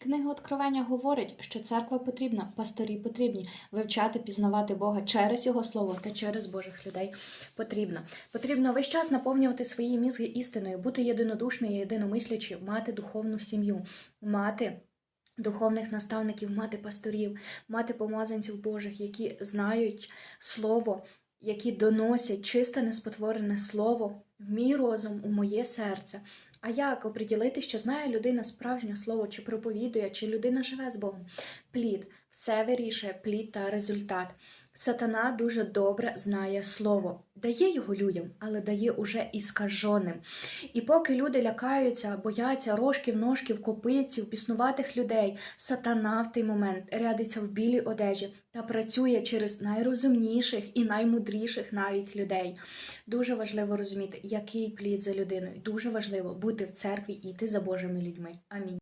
Книга Откровення говорить, що церква потрібна, пасторі потрібні, вивчати, пізнавати Бога через Його слово та через Божих людей потрібно. Потрібно весь час наповнювати свої мізги істиною, бути єдинодушною, єдиномислячі, мати духовну сім'ю, мати. Духовних наставників, мати пасторів, мати помазанців Божих, які знають слово, які доносять чисте неспотворене слово в мій розум, у моє серце. А як оприділити, що знає людина справжнє слово, чи проповідує, чи людина живе з Богом? Плід все вирішує плід та результат. Сатана дуже добре знає слово, дає його людям, але дає уже іскаженим. І поки люди лякаються, бояться рожків, ножків, копиців, піснуватих людей, сатана в той момент рядиться в білій одежі та працює через найрозумніших і наймудріших навіть людей. Дуже важливо розуміти, який плід за людиною. Дуже важливо бути в церкві і йти за Божими людьми. Амінь.